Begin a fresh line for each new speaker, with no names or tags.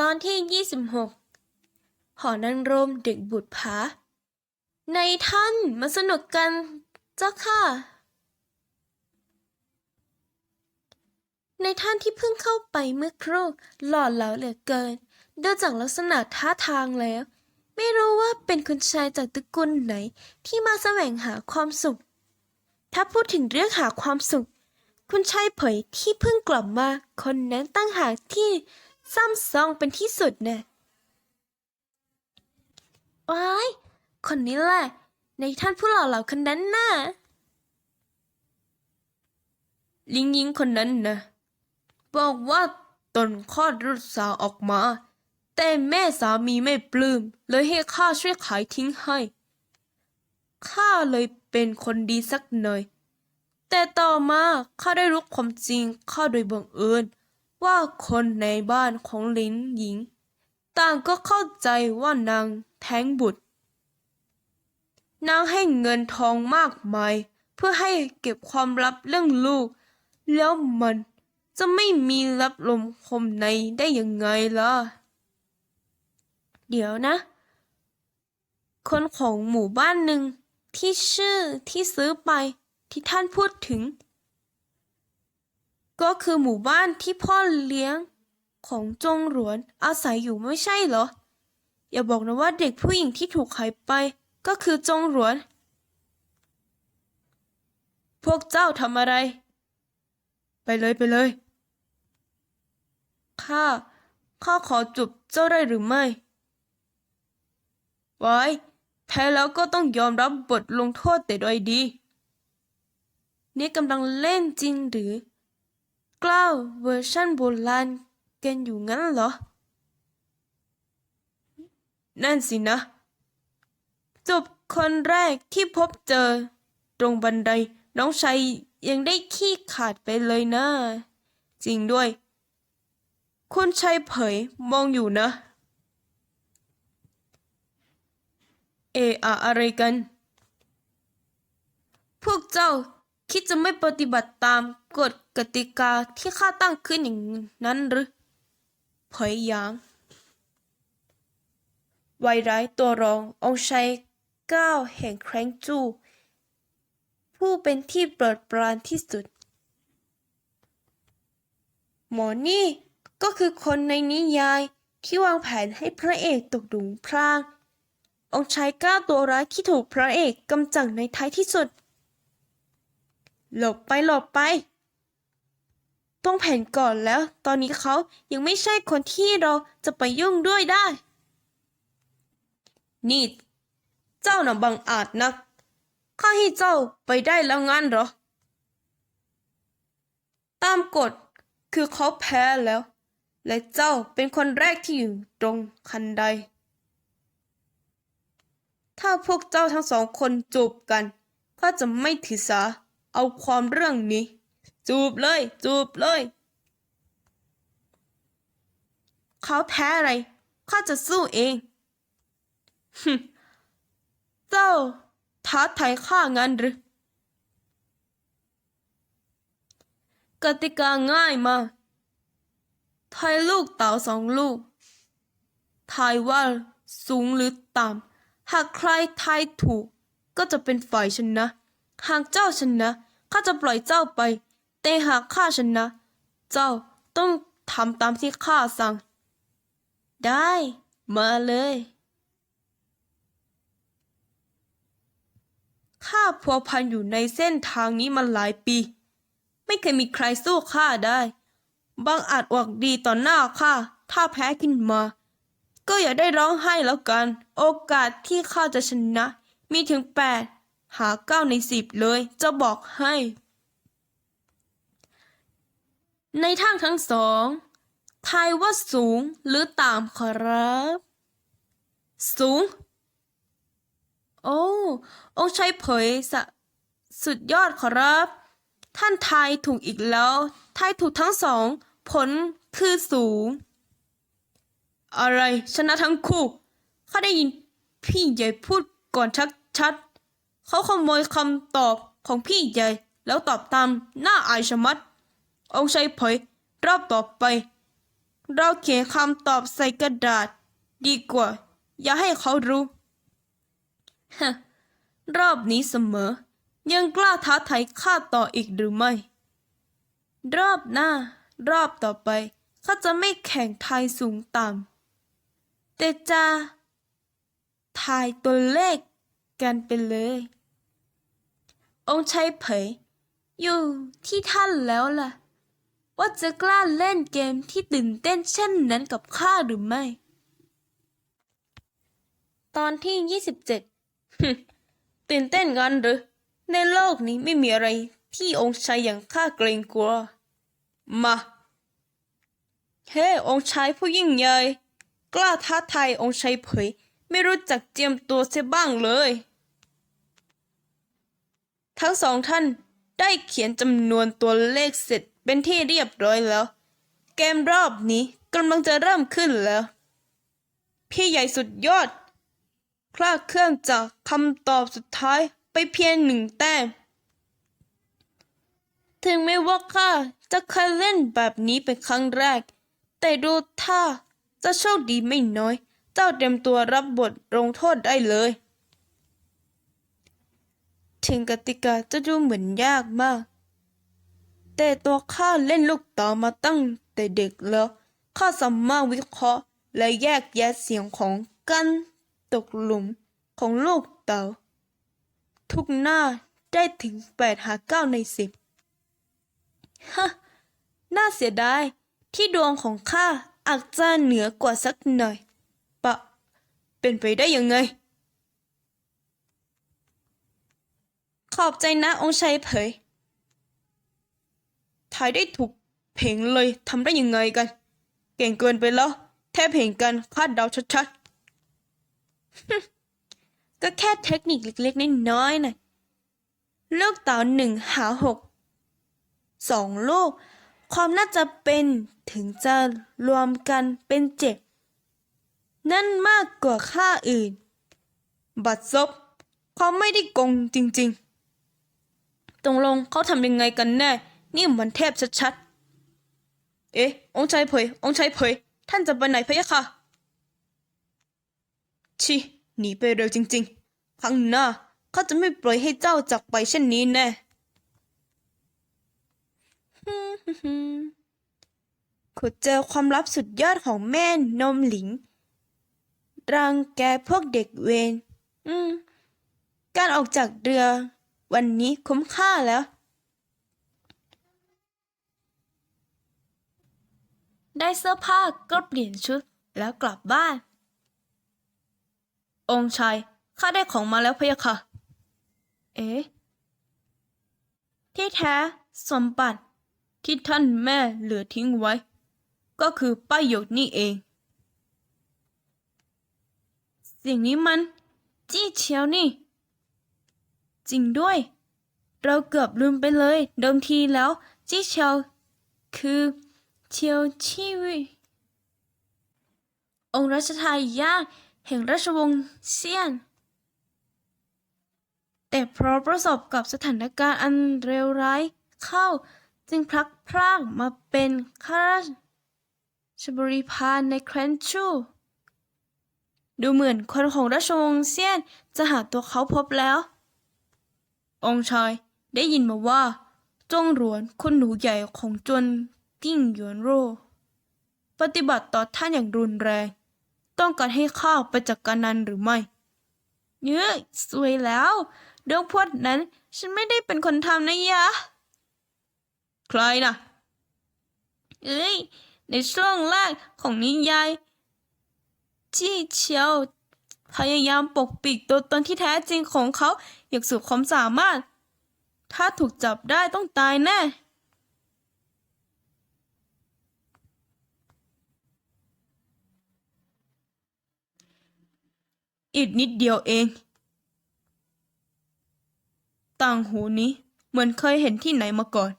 ตอนที่ 26 หอนางรมเด็กบุตรผา ในท่านมาสนุกกันเจ้าค่ะ ในท่านที่เพิ่งเข้าไปเมื่อครู่หล่อเหลาเหลือเกิน ดูจากลักษณะท่าทางแล้ว ไม่รู้ว่าเป็นคุณชายจากตระกูลไหนที่มาแสวงหาความสุข ถ้าพูดถึงเรื่องหาความสุข คุณชายเผยที่เพิ่งกลับมาคนนั้นตั้งหากที่ ซ้ำซองเป็นที่สุดเนี่ยว้าย คนนี้แหละ ในท่านผู้หล่อเหลาคนนั้นน่ะ ลิงยิงคนนั้นนะบอกว่าตนคลอดลูกสาวออกมา แต่แม่สามีไม่ปลื้มเลยให้ข้าช่วยขายทิ้งให้ ข้าเลยเป็นคนดีสักหน่อย แต่ต่อมาข้าได้รู้ความจริงข้าโดยบังเอิญ ว่าคนในบ้านของหลินหญิง ต่างก็เข้าใจว่านางแท้งบุตร นางให้เงินทองมากมาย เพื่อให้เก็บความลับเรื่องลูก แล้วมันจะไม่มีรับลมคมในได้ยังไงล่ะ เดี๋ยวนะ คนของหมู่บ้านหนึ่งที่ชื่อที่ซื้อไปที่ท่านพูดถึง ก็คือหมู่บ้านที่พ่อเลี้ยงของจงหลวนอาศัยอยู่ไม่ใช่เหรอ อย่าบอกนะว่าเด็กผู้หญิงที่ถูกขายไปก็คือจงหลวน พวกเจ้าทำอะไร ไปเลยไปเลย ข้า ข้าขอจูบเจ้าได้หรือไม่ ไว้ แพ้แล้วก็ต้องยอมรับบทลงโทษแต่โดยดี นี่กำลังเล่นจริงหรือ กล้าวเวอร์ชันโบราณกันอยู่งั้นเหรอ นั่นสินะ จบคนแรกที่พบเจอ ตรงบันไดน้องชัยยังได้ขี้ขาดไปเลยนะ จริงด้วย คุณชัยเผยมองอยู่นะ เออะอะไรกัน พวกเจ้า คิดจะไม่ปฏิบัติตามกฎกติกาที่ข้าตั้งขึ้นอย่างนั้นหรือเผยหยางวัยร้ายตัวรององชัยก้าวแห่งแครงจูผู้เป็นที่โปรดปรานที่สุด หมอนี่ก็คือคนในนิยายที่วางแผนให้พระเอกตกหลุมพราง องชายก้าตัวร้ายที่ถูกพระเอกกำจัดในท้ายที่สุด หลบไปหลบไป ต้องแผนก่อนแล้ว ตอนนี้เขายังไม่ใช่คนที่เราจะไปยุ่งด้วยได้ นี่ เจ้าน่ะบังอาจนัก ข้าให้เจ้าไปได้แล้วงั้นเหรอ ตามกฎคือเขาแพ้แล้ว และเจ้าเป็นคนแรกที่อยู่ตรงคันไดถ้าพวกเจ้าทั้งสองคนจูบกัน ข้าจะไม่ถือสา เอาความเรื่องนี้ จูบเลย จูบเลย เขาแพ้อะไรข้าจะสู้เองฮึเจ้าท้าทายข้างั้นหรือกติกาง่ายมากทายลูกเต๋าสองลูก ทายว่าสูงหรือต่ำ หากใครทายถูกก็จะเป็นฝ่ายชนะ หากเจ้าชนะข้าจะปล่อยเจ้าไป แต่หากข้าชนะ เจ้าต้องทำตามที่ข้าสั่ง ได้มาเลยข้าพัวพันอยู่ในเส้นทางนี้มาหลายปี ไม่เคยมีใครสู้ข้าได้ บางอาจอวกดีต่อหน้าข้าถ้าแพ้ขึ้นมา ก็อย่าได้ร้องไห้แล้วกัน โอกาสที่ข้าจะชนะ มีถึงแปด หาเก้าในสิบเลย จะบอกให้ ในทางทั้งสองทายว่าสูงหรือต่ำขอรับ สูง โอ้องค์ชัยเผยสสุดยอดขอรับ ท่านทายถูกอีกแล้วทายถูกทั้งสอง ผลคือสูง อะไรชนะทั้งคู่ข้าได้ยินพี่ใหญ่พูดก่อนชัดชัด เขาขโมยคำตอบของพี่ใหญ่ แล้วตอบตามหน้าอายชะมัด องค์ชัยเผยรอบต่อไป เราเขียนคำตอบใส่กระดาษ ดีกว่า อย่าให้เขารู้ฮรอบนี้เสมอ ยังกล้าท้าทายข้าต่ออีกหรือไม่ รอบหน้า รอบต่อไปข้าจะไม่แข่งทายสูงต่ำแต่จะทายตัวเลขกันไปเลย องค์ชัยเผย อยู่ที่ท่านแล้วล่ะ ว่าจะกล้าเล่นเกมที่ตื่นเต้นเช่นนั้นกับข้าหรือไม่ ตอนที่27ตื่นเต้นกันหรือ ในโลกนี้ไม่มีอะไรที่องค์ชายอย่างข้าเกรงกลัว มา เฮ้ องค์ชายผู้ยิ่งใหญ่ กล้าท้าทายองค์ชายเผย ไม่รู้จักเจียมตัวเสียบ้างเลย ทั้งสองท่านได้เขียนจำนวนตัวเลขเสร็จเป็นที่เรียบร้อยแล้ว เกมรอบนี้กำลังจะเริ่มขึ้นแล้ว พี่ใหญ่สุดยอด คลาดเคลื่อนจากคำตอบสุดท้ายไปเพียงหนึ่งแต้ม ถึงแม้ว่าข้าจะเคยเล่นแบบนี้เป็นครั้งแรก แต่ดูท่าจะโชคดีไม่น้อย เจ้าเตรียมตัวรับบทลงโทษได้เลย ถึงกติกาจะดูเหมือนยากมาก แต่ตัวข้าเล่นลูกเต๋ามาตั้งแต่เด็กแล้วข้าสามารถวิเคราะห์และแยกแยะเสียงของกันตกหลุมของลูกเต๋าทุกหน้าได้ถึงแปดหาเก้าในสิบฮะน่าเสียดายที่ดวงของข้าอาจจะเหนือกว่าสักหน่อยปะเป็นไปได้ยังไง ขอบใจนะองค์ชัยเผยถ่ายได้ถูกเพลงเลยทำได้ยังไงกัน เก่งเกินไปแล้ว แทบเพลงกันคาดเดาชัดๆ ก็แค่เทคนิคเล็กๆน้อยๆน่ะลูกเต๋าหนึ่งหาหกสองลูก ความน่าจะเป็นถึงจะรวมกันเป็นเจ็ดนั่นมากกว่าค่าอื่น บัตรซบเขาไม่ได้โกงจริง ๆ ตรงลงเขาทำยังไงกันแน่ นี่เหมือนเทพชัดๆ เอ๊ะ องค์ชายเผย องค์ชายเผย ท่านจะไปไหนพะยะค่ะ ชิ หนีไปเร็วจริงๆ ครั้งหน้าเขาจะไม่ปล่อยให้เจ้าจากไปเช่นนี้แน่ขุดเจอความลับสุดยอดของแม่นมหลิง รังแกพวกเด็กเวร อืม การออกจากเรือ วันนี้คุ้มค่าแล้ว ได้เสื้อผ้าก็เปลี่ยนชุดแล้วกลับบ้าน องค์ชายข้าได้ของมาแล้วพะยะค่ะ เอ๊ะ ที่แท้สมบัติที่ท่านแม่เหลือทิ้งไว้ ก็คือป้ายหยกนี่เองสียงนี้มัน จี้เชียวนี่ จริงด้วย เราเกือบลืมไปเลย เดิมทีแล้วจี้เชียวคือเชียวชีวิองค์รัชทายาทแห่งราชวงศ์เซียน แต่เพราะประสบกับสถานการณ์อันเลวร้ายเข้าจึงพลักพรากมาเป็นข้าราชบริพารในแคว้นชู ดูเหมือนคนของราชวงศ์เซียนจะหาตัวเขาพบแล้ว องค์ชายได้ยินมาว่าจงหลวนคุณหนูใหญ่ของจวนกิ้งหยวนโร ปฏิบัติต่อท่านอย่างรุนแรง ต้องการให้ข้าไปจัดกการนันหรือไม่เนื้อสวยแล้ว เรื่องพวกนั้นฉันไม่ได้เป็นคนทำนะยะ ใครนะเอ้ยในช่วงแรกของนิยายจี้เชียว พยายามปกปิดตัวตนที่แท้จริงของเขาอย่างสุดความสามารถ ถ้าถูกจับได้ต้องตายแน่ อีกนิดเดียวเอง ต่างหูนี้เหมือนเคยเห็นที่ไหนมาก่อน